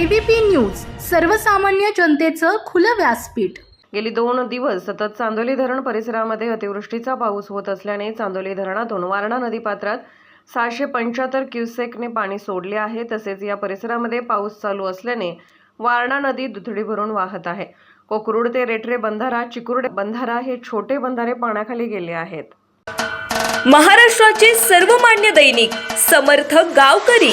ABP news सर्वसामान्य जनतेचं खुलं व्यासपीठ. गेली दोन दिवस सतत चांदोली धरण परिसरामध्ये अतिवृष्टीचा पाऊस होत असल्याने चांदोली धरणातून वारणा नदीपात्रात सहाशे पंच्याहत्तर क्युसेकने पाणी सोडले आहे. तसेच या परिसरामध्ये पाऊस चालू असल्याने वारणा नदी दुथडी भरून वाहत आहे. कोकरूड ते रेटरे बंधारा चिकुर्डे बंधारा हे छोटे बंधारे पाण्याखाली गेले आहेत. महाराष्ट्राचे सर्वमान्य दैनिक समर्थ गावकरी.